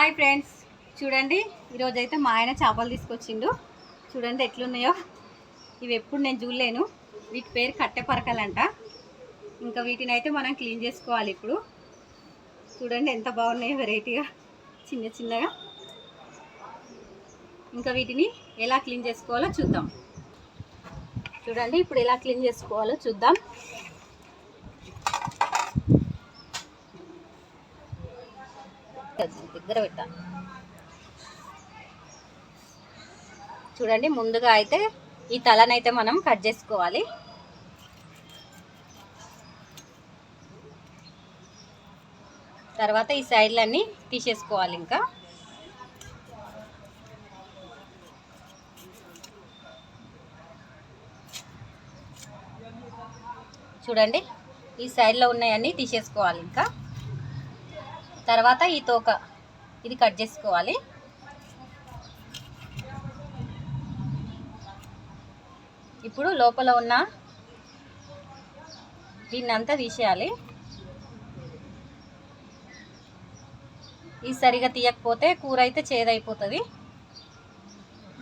Hi friends. చూడండి ఈరోజు అయితే మా ఆయన చేపలు తీసుకొచ్చిండు. చూడండి ఎట్లున్నాయో. ఇవి ఎప్పుడు నేను చూడలేను. వీటి పేరు కట్టె పరకలంట ఇంకా వీటిని అయితే మనం క్లీన్ చేసుకోవాలి ఇప్పుడు. చూడండి ఎంత బాగున్నాయో వెరైటీగా. చిన్న చిన్నగా. ఇంకా వీటిని ఎలా క్లీన్ చేసుకోవాలో చూద్దాం. చూడండి ఇప్పుడు ఎలా క్లీన్ చేసుకోవాలో చూద్దాం. దగ్గర పెట్టా. చూడండి ముందుగా అయితే ఈ తలనైతే మనం కట్ చేసుకోవాలి. తర్వాత ఈ సైడ్లన్నీ తీసేసుకోవాలి ఇంకా. చూడండి ఈ సైడ్లో ఉన్నాయన్నీ తీసేసుకోవాలి ఇంకా. తర్వాత ఈ తోక ఇది కట్ చేసుకోవాలి. ఇప్పుడు లోపల ఉన్న దీన్ని అంతా తీసేయాలి. ఇది సరిగా తీయకపోతే కూర అయితే చేదైపోతుంది.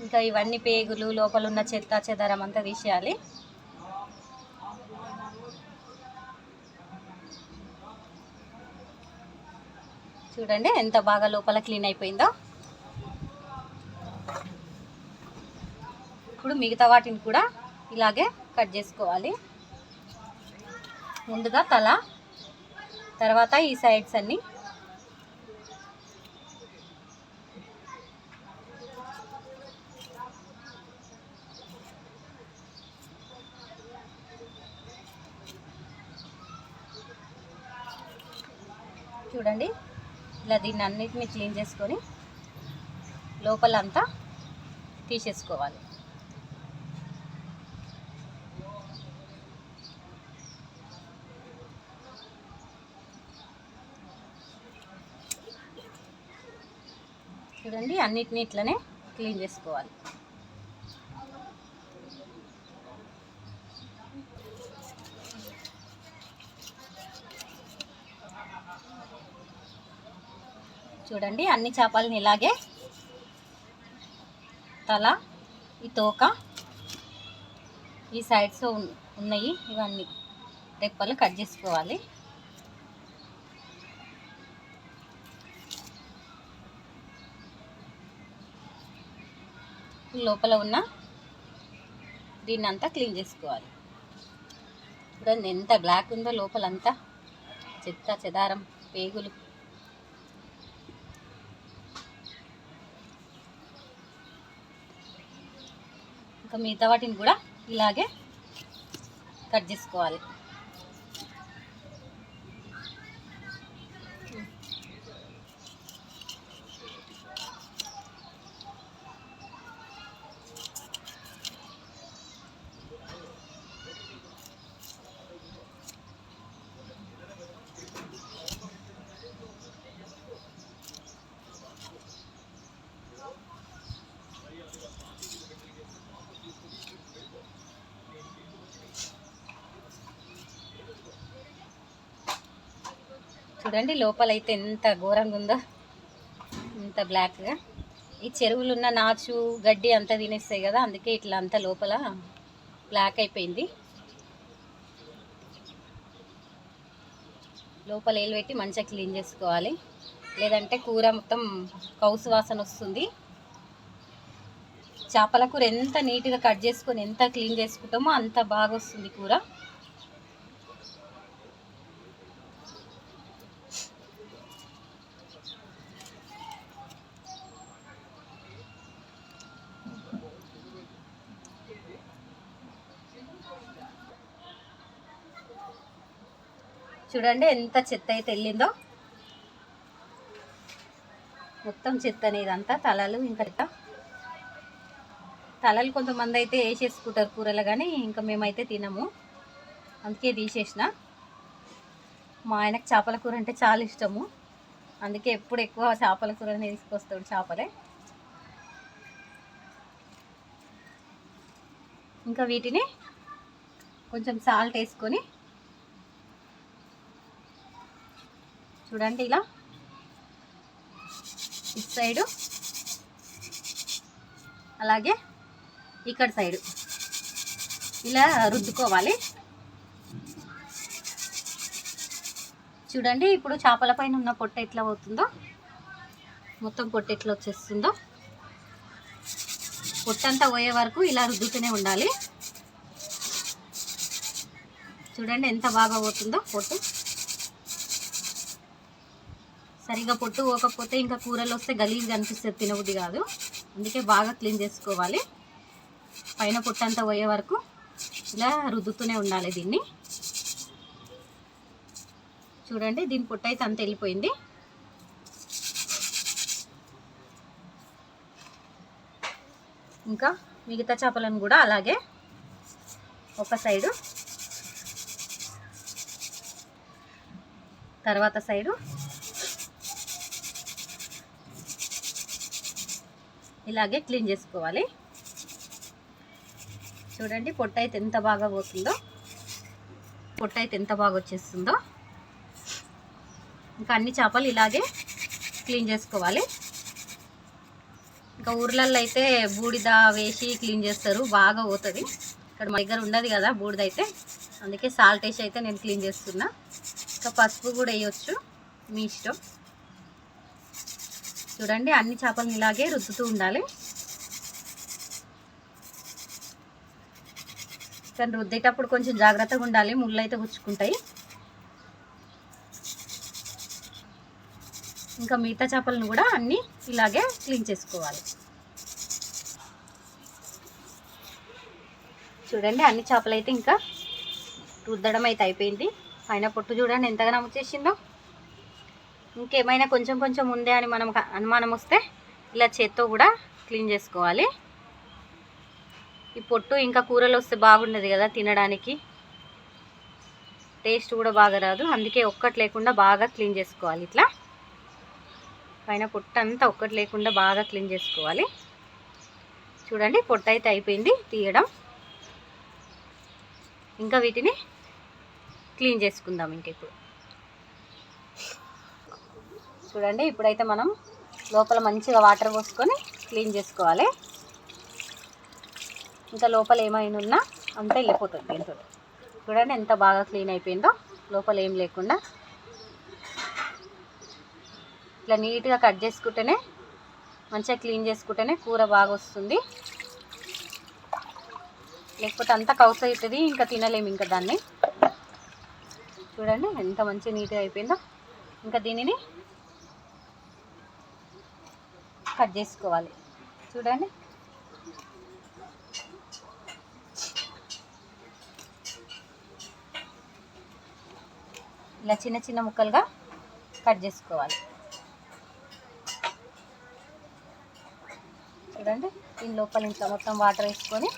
ఇంకా ఇవన్నీ పేగులు లోపల ఉన్న చెత్త చెదరం అంతా తీసేయాలి. చూడండి ఎంత బాగా లోపల క్లీన్ అయిపోయిందో. ఇప్పుడు మిగతా వాటిని కూడా ఇలాగే కట్ చేసుకోవాలి. ముందుగా తల తర్వాత ఈ సైడ్స్ అన్నీ. చూడండి ఇలా దీన్ని అన్నిటిని క్లీన్ చేసుకొని లోపలంతా తీసేసుకోవాలి. చూడండి అన్నిటిని ఇట్లనే క్లీన్ చేసుకోవాలి. చూడండి అన్ని చేపలని ఇలాగే తల ఈ తోక ఈ సైడ్స్ ఉన్నాయి. ఇవన్నీ రెప్పలు కట్ చేసుకోవాలి. లోపల ఉన్న దీన్ని అంతా క్లీన్ చేసుకోవాలి. ఇప్పుడు ఎంత బ్లాక్ ఉందో లోపలంతా. చెత్త చెదారం పేగులు. ఇంకా మిగతా వాటిని కూడా ఇలాగే కట్ చేసుకోవాలి. చూడండి లోపలైతే ఎంత ఘోరంగా ఉందో ఎంత బ్లాక్గా. ఈ చెరువులు ఉన్న నాచు గడ్డి అంతా తినేస్తాయి కదా అందుకే ఇట్లా అంతా లోపల బ్లాక్ అయిపోయింది. లోపల ఏలు పెట్టి మంచిగా క్లీన్ చేసుకోవాలి. లేదంటే కూర మొత్తం కౌసు వాసన వస్తుంది. చేపల కూర ఎంత నీట్గా కట్ చేసుకొని ఎంత క్లీన్ చేసుకుంటామో అంత బాగా వస్తుంది కూర. చూడండి ఎంత చెత్త అయితే వెళ్ళిందో. మొత్తం చెత్త అనేది అంతా తలలు ఇంకా తలలు కొంతమంది అయితే వేసేసుకుంటారు కూరలు కానీ ఇంకా మేమైతే తినము. అందుకే తీసేసిన. మా ఆయనకు చేపల కూర అంటే చాలా ఇష్టము. అందుకే ఎప్పుడు ఎక్కువ చేపల కూరనే తీసుకొస్తాడు చేపలే. ఇంకా వీటిని కొంచెం సాల్ట్ వేసుకొని చూడండి ఇలా. ఇటు సైడు. అలాగే ఇక్కడ సైడు. ఇలా రుద్దుకోవాలి. చూడండి ఇప్పుడు చేపల పైన ఉన్న పొట్ట ఎట్లా అవుతుందో మొత్తం పొట్ట ఎట్లా వచ్చేస్తుందో. పొట్టంతా పోయే వరకు ఇలా రుద్దుతూనే ఉండాలి. చూడండి ఎంత బాగా పోతుందో పొట్టు. సరిగా పొట్టు పోకపోతే ఇంకా కూరలు వస్తే గలీజ్గా అనిపిస్తుంది తినబుద్ధి కాదు. అందుకే బాగా క్లీన్ చేసుకోవాలి. పైన పొట్టంతా పోయే వరకు ఇలా రుద్దుతూనే ఉండాలి దీన్ని. చూడండి దీని పొట్టు అయితే అంత వెళ్ళిపోయింది. ఇంకా మిగతా చేపలను కూడా అలాగే ఒక సైడు తర్వాత సైడు ఇలాగే క్లీన్ చేసుకోవాలి. చూడండి పొట్ట అయితే ఎంత బాగా పోతుందో. పొట్ట అయితే ఎంత బాగా వచ్చేస్తుందో. ఇంకా అన్ని చేపలు ఇలాగే క్లీన్ చేసుకోవాలి. ఇంకా ఊర్లలో అయితే బూడిద వేసి క్లీన్ చేస్తారు బాగా పోతుంది. ఇక్కడ మా దగ్గర ఉండదు కదా బూడిద అయితే అందుకే సాల్ట్ వేసి అయితే నేను క్లీన్ చేస్తున్నా. ఇంకా పసుపు కూడా వేయొచ్చు మీ ఇష్టం. చూడండి అన్ని చేపలను ఇలాగే రుద్దుతూ ఉండాలి. కానీ రుద్దేటప్పుడు కొంచెం జాగ్రత్తగా ఉండాలి ముళ్ళు అయితే గుచ్చుకుంటాయి. ఇంకా మిగతా చేపలను కూడా అన్నీ ఇలాగే క్లీన్ చేసుకోవాలి. చూడండి అన్ని చేపలు అయితే ఇంకా రుద్దడం అయితే అయిపోయింది. పైన పొట్టు చూడండి ఎంతగానో వచ్చేసిందో ఇంకేమైనా కొంచెం కొంచెం ఉందే అని మనం అనుమానం వస్తే ఇలా చేత్తో కూడా క్లీన్ చేసుకోవాలి. ఈ పొట్టు ఇంకా కూరలు వస్తే బాగుండదు కదా తినడానికి. టేస్ట్ కూడా బాగా రాదు. అందుకే ఒక్కటి లేకుండా బాగా క్లీన్ చేసుకోవాలి ఇట్లా. పైన పొట్టు అంతా ఒక్కటి లేకుండా బాగా క్లీన్ చేసుకోవాలి. చూడండి పొట్టు అయితే అయిపోయింది తీయడం. ఇంకా వీటిని క్లీన్ చేసుకుందాం ఇంక ఇప్పుడు. చూడండి. ఇప్పుడైతే మనం లోపల మంచిగా వాటర్ పోసుకొని క్లీన్ చేసుకోవాలి. ఇంకా లోపల ఏమైనా ఉన్నా అంతా వెళ్ళిపోతుంది దీంతో. చూడండి ఎంత బాగా క్లీన్ అయిపోయిందో. లోపల ఏం లేకుండా. ఇట్లా నీట్గా కట్ చేసుకుంటేనే మంచిగా క్లీన్ చేసుకుంటేనే కూర బాగా వస్తుంది. లేకపోతే అంతా కౌస్ అవుతుంది ఇంకా తినలేము ఇంకా దాన్ని. చూడండి ఎంత మంచిగా నీట్గా అయిపోయిందో. ఇంకా దీనిని కట్ చేసుకోవాలి. చూడండి. ఇలా చిన్న చిన్న ముక్కలుగా కట్ చేసుకోవాలి. చూడండి. దీని లోపల ఇంకా మొత్తం వాటర్ వేసుకొని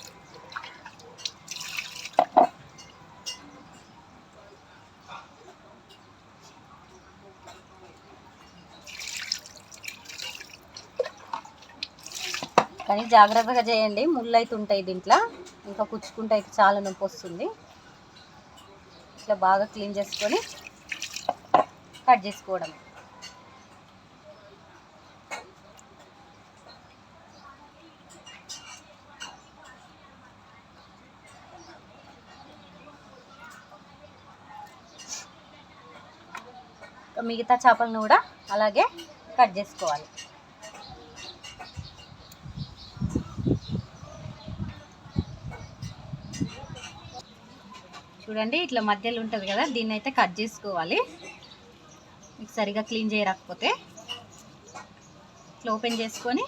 కానీ జాగ్రత్తగా చేయండి. ముళ్ళు అయితే ఉంటాయి దీంట్లో. ఇంకా కుచ్చుకుంటే అయితే చాలా నొప్పి వస్తుంది. ఇట్లా బాగా క్లీన్ చేసుకొని కట్ చేసుకోవడం. మిగతా చేపలను కూడా అలాగే కట్ చేసుకోవాలి. చూడండి ఇట్లా మధ్యలో ఉంటుంది కదా దీన్ని అయితే కట్ చేసుకోవాలి. మీకు సరిగా క్లీన్ చేయరాకపోతే. ఇట్లా ఓపెన్ చేసుకొని.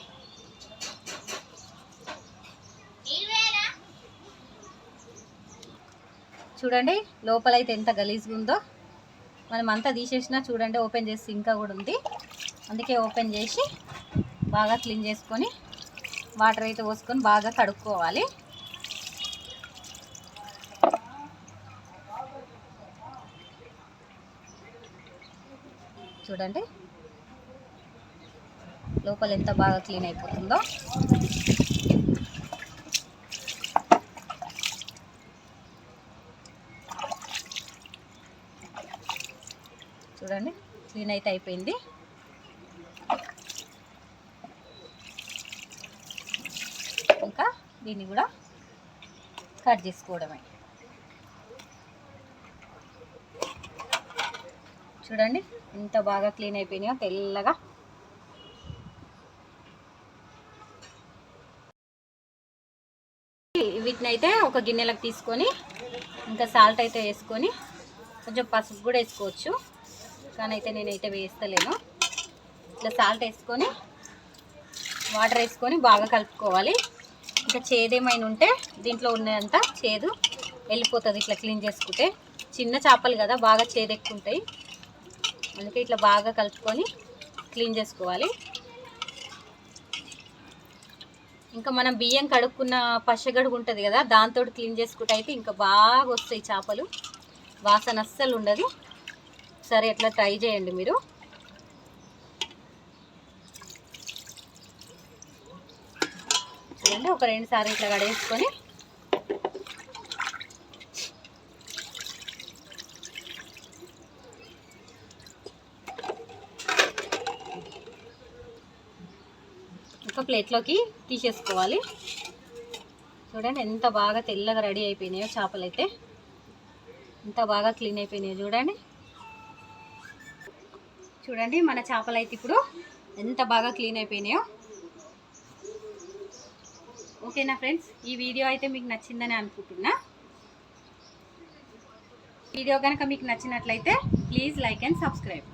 చూడండి లోపల అయితే ఎంత గలీజ్గా ఉందో. మనం అంతా తీసేసినా చూడండి ఓపెన్ చేసి ఇంకా కూడా ఉంది. అందుకే ఓపెన్ చేసి బాగా క్లీన్ చేసుకొని వాటర్ అయితే పోసుకొని బాగా కడుక్కోవాలి. చూడండి. లోపల ఎంత బాగా క్లీన్ అయిపోతుందో. చూడండి క్లీన్ అయితే అయిపోయింది. ఇంకా దీన్ని కూడా కట్ చేసుకోవడమే. చూడండి. ఎంత బాగా క్లీన్ అయిపోయినాయో తెల్లగా. వీటిని అయితే ఒక గిన్నెలకు తీసుకొని ఇంకా సాల్ట్ అయితే వేసుకొని కొంచెం పసుపు కూడా వేసుకోవచ్చు. కానీ అయితే నేనైతే వేస్తలేను. ఇట్లా సాల్ట్ వేసుకొని వాటర్ వేసుకొని బాగా కలుపుకోవాలి. ఇంకా చేదేమైనా ఉంటే దీంట్లో ఉన్నదంతా చేదు వెళ్ళిపోతుంది ఇట్లా క్లీన్ చేసుకుంటే. చిన్న చేపలు కదా బాగా చేదు అందుకే ఇట్లా బాగా కలుపుకొని క్లీన్ చేసుకోవాలి. ఇంకా మనం బియ్యం కడుక్కున్న పచ్చగడుగు ఉంటుంది కదా దాంతో క్లీన్ చేసుకుంటే అయితే ఇంకా బాగా వస్తాయి చేపలు. వాసన అస్సలు ఉండదు. సరే ఎట్లా ట్రై చేయండి మీరు. చూడండి ఒక రెండు సార్లు ఇట్లా కడేసుకొని ప్లేట్లోకి తీసేసుకోవాలి. చూడండి ఎంత బాగా తెల్లగా రెడీ అయిపోయినాయో చేపలు అయితే. ఎంత బాగా క్లీన్ అయిపోయినాయో చూడండి. చూడండి మన చేపలు అయితే ఇప్పుడు ఎంత బాగా క్లీన్ అయిపోయినాయో. ఓకేనా ఫ్రెండ్స్? ఈ వీడియో అయితే మీకు నచ్చిందని అనుకుంటున్నా. వీడియో కనుక మీకు నచ్చినట్లయితే ప్లీజ్ లైక్ అండ్ సబ్స్క్రైబ్.